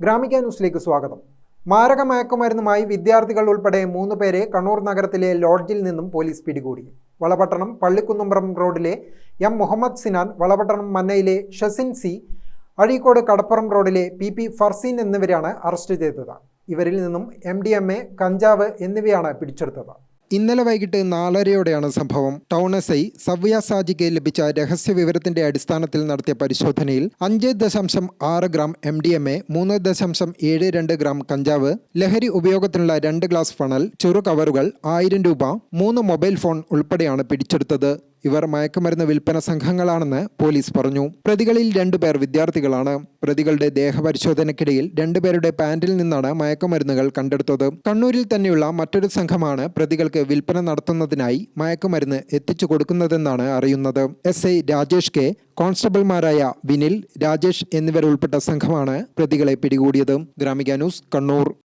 ഗ്രാമിക ന്യൂസിലേക്ക് സ്വാഗതം. മാരക മയക്കുമരുന്നുമായി വിദ്യാർത്ഥികൾ ഉൾപ്പെടെ മൂന്ന് പേരെ കണ്ണൂർ നഗരത്തിലെ ലോഡ്ജിൽ നിന്നും പോലീസ് പിടികൂടി. വളപട്ടണം പള്ളിക്കുന്നമ്പ്രം റോഡിലെ എം മുഹമ്മദ് സിനാൻ വളപട്ടണം മന്നയിലെ ഷസിൻ സി അഴീക്കോട് കടപ്പുറം റോഡിലെ പി പി ഫർസീൻ എന്നിവരാണ് അറസ്റ്റ് ചെയ്തത്. ഇവരിൽ നിന്നും എം ഡി എം എ കഞ്ചാവ് എന്നിവയാണ് പിടിച്ചെടുത്തത്. ഇന്നലെ വൈകിട്ട് നാലരയോടെയാണ് സംഭവം. ടൗൺ എസ് ഐ സവ്യ സാജിക്ക് ലഭിച്ച രഹസ്യ വിവരത്തിന്റെ അടിസ്ഥാനത്തിൽ നടത്തിയ പരിശോധനയിൽ അഞ്ച് ദശാംശം ആറ് gram M D M A മൂന്ന് ദശാംശം ഏഴ് രണ്ട് ഗ്രാം കഞ്ചാവ് ലഹരി ഉപയോഗത്തിനുള്ള രണ്ട് ഗ്ലാസ് ഫണൽ ചെറു കവറുകൾ ആയിരം രൂപ മൂന്ന് മൊബൈൽ ഫോൺ ഉൾപ്പെടെയാണ് പിടിച്ചെടുത്തത്. ഇവർ മയക്കുമരുന്ന് വിൽപ്പന സംഘങ്ങളാണെന്ന് പോലീസ് പറഞ്ഞു. പ്രതികളിൽ രണ്ടുപേർ വിദ്യാർത്ഥികളാണ്. പ്രതികളുടെ ദേഹപരിശോധനയ്ക്കിടയിൽ രണ്ടുപേരുടെ പാന്റിൽ നിന്നാണ് മയക്കുമരുന്നുകൾ കണ്ടെടുത്തത്. കണ്ണൂരിൽ തന്നെയുള്ള മറ്റൊരു സംഘമാണ് പ്രതികൾക്ക് വിൽപ്പന നടത്തുന്നതിനായി മയക്കുമരുന്ന് എത്തിച്ചു കൊടുക്കുന്നതെന്നാണ് അറിയുന്നത്. എസ്. ഐ. രാജേഷ് കെ. കോൺസ്റ്റബിൾമാരായ വിനിൽ രാജേഷ് എന്നിവരുൾപ്പെട്ട സംഘമാണ് പ്രതികളെ പിടികൂടിയത്. ഗ്രാമിക ന്യൂസ് കണ്ണൂർ.